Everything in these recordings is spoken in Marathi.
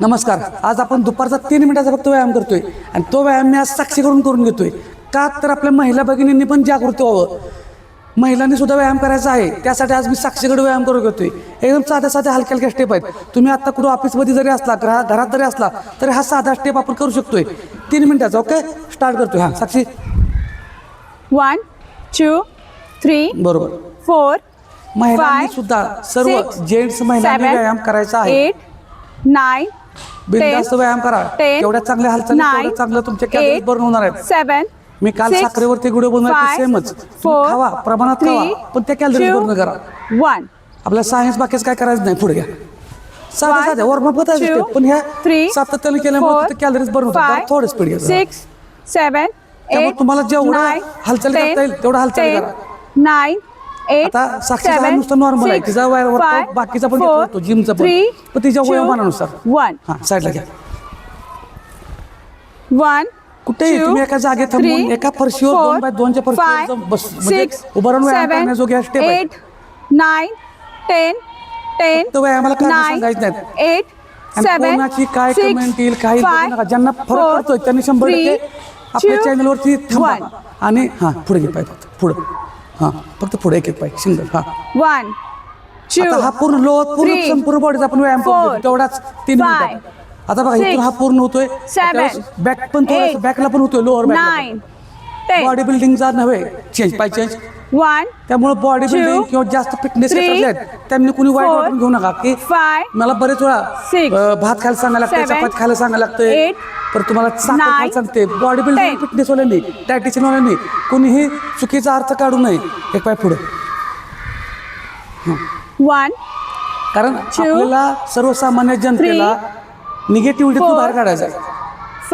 नमस्कार. आज आपण दुपारचा तीन मिनिटाचा फक्त व्यायाम करतोय आणि तो व्यायाम मी आज साक्षी करून करून घेतोय. का तर आपल्या महिला भगिनींनी पण जागृत व्हावं. महिलांनी सुद्धा व्यायाम करायचा आहे. त्यासाठी आज मी साक्षीकडे व्यायाम करून घेतोय. एकदम साध्या साध्या हलक्या हलक्या स्टेप आहेत. तुम्ही आता कुठं ऑफिसमध्ये जरी असला घरा घरात जरी असला तरी हा साधा स्टेप आपण करू शकतोय. तीन मिनिटाचा ओके स्टार्ट करतोय. हां साक्षी. One, two, three, बरोबर. four, महिलांनी सुद्धा सर्व जेंट्स महिलांनी व्यायाम करायचा आहे. eight, nine, बिनधास्त व्यायाम करा. ten, तेवढ्या चांगल्या हालचाली nine, चांगलं तुमच्या कॅलरीज eight, बर्न होणार आहेत. seven, मी काल six, साखरेवरती गुढे बोलणार five, सेमच four, खावा प्रमाणात three, खावा पण त्या कॅलरीज two, बर्न करा. one. आपल्याला सायन्स बाकीच काय करायचं नाही पुढे घ्या. साध्या One, साध्या वॉर्मअप होत two, पण ह्या three, सातत्याने केल्यामुळे four, तिथे कॅलरीज बर्न होतात. five, थोडं स्पीड घ्या त्यामुळे eight, तुम्हाला जेवढं हालचाली करता येईल तेवढं हालचाली करा. nine, आता साक्षीचा नुसतं नॉर्मल आहे. तिचा वय बाकीचा पण four, घेतो जिमचा पण. पण तिच्या वयोमानानुसार. one. हां साईडला घ्या. One, कुठेही तुम्ही एका जागेत थांबून एका फरशीवर दोन बाय दोनच्या फरशीवर जाऊन बस. म्हणजे six, उभारून व्यायाम seven, करण्याजोग्या स्टेप आहे. eight, nine, ten, ten, फक्त व्यायामाला काय सांगायचं नाहीत आणि seven, कोणाची काय कमेंट येईल काही बघू five, नका. ज्यांना फरक पडतोय त्यांनी शंभर टक्के आपल्या चॅनलवरती थांबा. आणि हां पुढे घे फक्त. पुढं. हां फक्त पुढे एक एक पाय सिंगल हां. Two, आता हा पूर्ण लो पूर्ण three, संपूर्ण बॉडीचा आपण व्यायाम four, करतो तेवढाच तीन five, मिनिटात आता बघा इथून six, हा पूर्ण होतोय seven, बॅक पण थोडं eight, बॅकला पण होतोय lower back nine, ten, body बिल्डिंगचा नव्हे. चेंज पाय चेंज one, त्यामुळे बॉडी बिल्डिंग किंवा जास्त फिटनेस three, त्यांनी कुणी वाईट four, वाटून घेऊ नका की five, मला बरेच वेळा six, अं, भात खायला सांगायला लागतंय seven, चपाती खायला सांगायला लागतंय eight, तर तुम्हाला साखर nine, खायला सांगते. Body building ten. फिटनेस वाल्यांनी डायटिशियन वाल्यांनी कुणीही चुकीचा अर्थ काढू नये. एक पाय पुढे. One, कारण आपल्याला सर्वसामान्य जनतेला निगेटिव्हिटीतून four, बाहेर काढायचं आहे.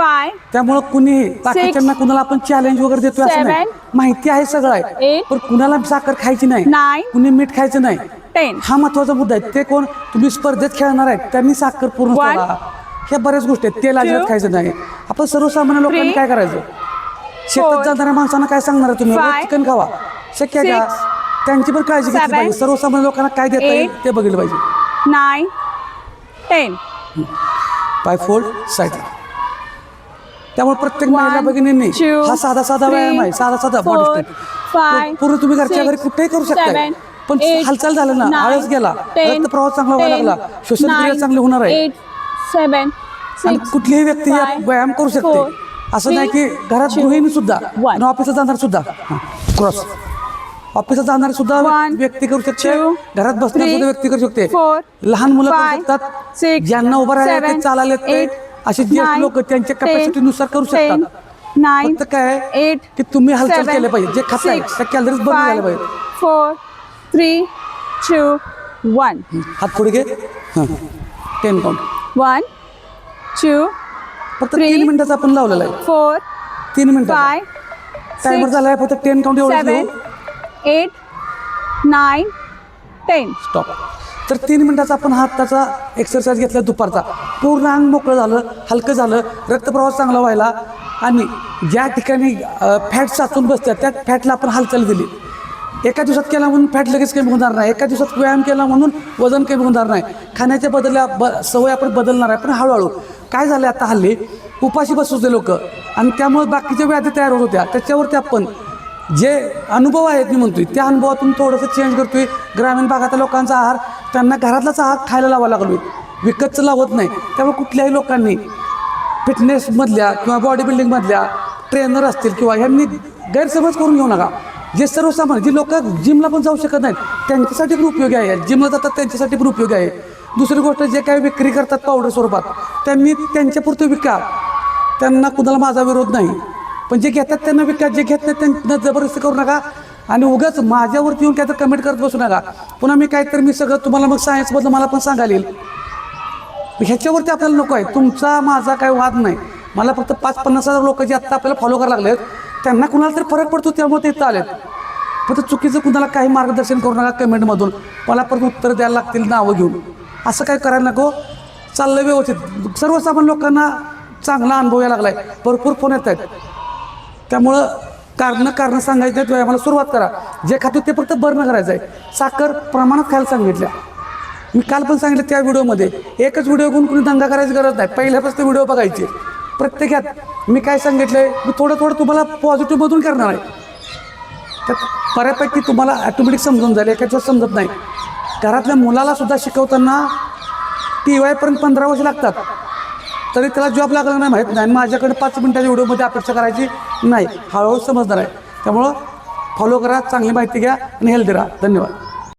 Five, त्यामुळं कुणीही बाकीच्यांना कुणाला आपण चॅलेंज वगैरे देतोय असं नाही. seven, माहिती आहे सगळं आहे. eight, पण कुणाला साखर खायची नाही. nine, कुणी मीठ खायचं नाही. ten. हा महत्त्वाचा मुद्दा आहे. ते कोण? तुम्ही स्पर्धेत खेळणार आहेत. त्यांनी साखर पूर्ण One, सोडा. ह्या बऱ्याच गोष्टी आहेत. तेल अजिबात खायचं नाही. आपण सर्वसामान्य लोकांनी three, काय करायचं? शेतात four, जाणाऱ्या माणसांना काय सांगणार आहे तुम्ही? five, चिकन खावा. शक्य आहे का? त्यांची पण काळजी घेतली seven, पाहिजे सर्वसामान्य लोकांना काय देता येईल eight, ते बघितलं पाहिजे. nine, ten. पाय फोल्ड साईडला त्यामुळे प्रत्येक महिला भगिनींनी two, हा साधा साधा व्यायाम आहे साधा साधा बॉडी four, स्ट्रेट five, पूर्ण तुम्ही घरच्या घरी six, कुठेही करू शकता seven, पण eight, हालचाल झालं ना आळस गेला ten, रक्तप्रवाह चांगला व्हायला ten, लागला श्वसनक्रिया nine, चांगली होणार आहे. eight, seven, आणि six, कुठलीही व्यक्ती five, व्यायाम करू शकते. असं नाही की घरात गृहिणी सुद्धा one. आणि ऑफिसला जाणार सुद्धा. क्रॉस ऑफिसला जाणार सुद्धा One, व्यक्ती करू शकते two, घरात बसणार three, सुद्धा व्यक्ती करू शकते. four, लहान मुलं करू five, शकतात. six, ज्यांना उभं राहायला येते, seven, चालायला येते eight, असे ज्येष्ठ लोक त्यांच्या ten, कॅपॅसिटीनुसार करू शकतात. फक्त काय eight, की तुम्ही हालचाल केल्या पाहिजे. जे खाताय त्या कॅलरीज बंद झाल्या पाहिजे four, three, two, one. हात पुढे घे. टेन काउंट One, two, फक्त तीन मिनिटाचा आपण लावलेला आहे. four, तीन मिनिटं. five, टायमर झाला आहे फक्त टेन काउंट एवढं seven, eight, nine, स्टॉप तर तीन मिनिटाचा आपण हाताचा एक्सरसाइज घेतला दुपारचा. पूर्ण अंग मोकळं झालं हलकं झालं रक्तप्रवाह चांगला व्हायला आणि ज्या ठिकाणी फॅट साचून बसतात त्या फॅटला आपण हालचाल दिली. एका दिवसात केला म्हणून फॅट लगेच कमी होणार नाही. एका दिवसात व्यायाम केला म्हणून वजन कमी होणार नाही. खाण्याच्या बदल्या ब सवय आपण बदलणार आहे पण हळूहळू. काय झालं आता हल्ली? उपाशी बसत होते लोक आणि त्यामुळे बाकीच्या व्याधी तयार होत होत्या. त्याच्यावरती आपण जे अनुभव आहेत मी म्हणतोय त्या अनुभवातून थोडंसं चेंज करतोय. ग्रामीण भागातल्या लोकांचा आहार त्यांना घरातलाच आहार खायला लावा लागलोय विकतचं लावत नाही. त्यामुळे कुठल्याही लोकांनी फिटनेसमधल्या किंवा बॉडी बिल्डिंगमधल्या ट्रेनर असतील किंवा ह्यांनी गैरसमज करून घेऊ नका. जे सर्वसामान्य जी लोक जिमला पण जाऊ शकत नाहीत त्यांच्यासाठी पण उपयोगी आहे. जिमला जातात त्यांच्यासाठी पण उपयोगी आहे. दुसरी गोष्ट जे काही विक्री करतात पावडर स्वरूपात त्यांनी त्यांच्यापुरतं विका. त्यांना कुणाला माझा विरोध नाही. पण जे घेतात त्यांना विका जे घेत नाहीत त्यांना जबरदस्ती करू नका. आणि उगाच माझ्यावरती येऊन काहीतरी कमेंट करत बसू नका. पुन्हा मी काहीतरी मी सगळं तुम्हाला मग सायन्समधलं मला पण सांगायला येईल ह्याच्यावरती आपल्याला नको आहे. तुमचा माझा काही वाद नाही. मला फक्त पाच पन्नास हजार लोक जे आत्ता आपल्याला फॉलो करायला लागलेत त्यांना कुणाला तरी फरक पडतो त्यामुळे ते इथं आलेत. फक्त चुकीचं कुणाला काही मार्गदर्शन करू नका कमेंटमधून मला परत उत्तर द्यायला लागतील नावं घेऊन. असं काय करायला नको. चाललं व्यवस्थित. सर्वसामान्य लोकांना चांगला अनुभव यायला लागला आहे भरपूर फोन येत आहेत. त्यामुळं कारणं कारणं सांगायचं नाहीत व्यायामाला सुरुवात करा. जे खातो ते फक्त बर्न करायचं आहे साखर प्रमाणात खायला सांगितल्या. मी काल पण सांगितलं त्या व्हिडिओमध्ये. एकच व्हिडिओ घेऊन कुणी दंगा करायची गरज नाही. पहिल्यापासून व्हिडिओ बघायचे. प्रत्येकात मी काय सांगितलं आहे मी थोडं थोडं तुम्हाला पॉझिटिव्हमधून करणार आहे. त्यात बऱ्यापैकी तुम्हाला ॲटोमॅटिक समजून जाईल. एकाच्यावर समजत नाही. घरातल्या मुलाला सुद्धा शिकवताना टी वायपर्यंत पंधरा वर्ष लागतात. तरी त्याला जॉब लागला नाही माहीत नाही. आणि माझ्याकडे पाच मिनिटाच्या व्हिडिओमध्ये अपेक्षा करायची नाही. हळूहळू समजणार आहे. त्यामुळं फॉलो करा चांगली माहिती घ्या आणि हेल्दी राहा. धन्यवाद.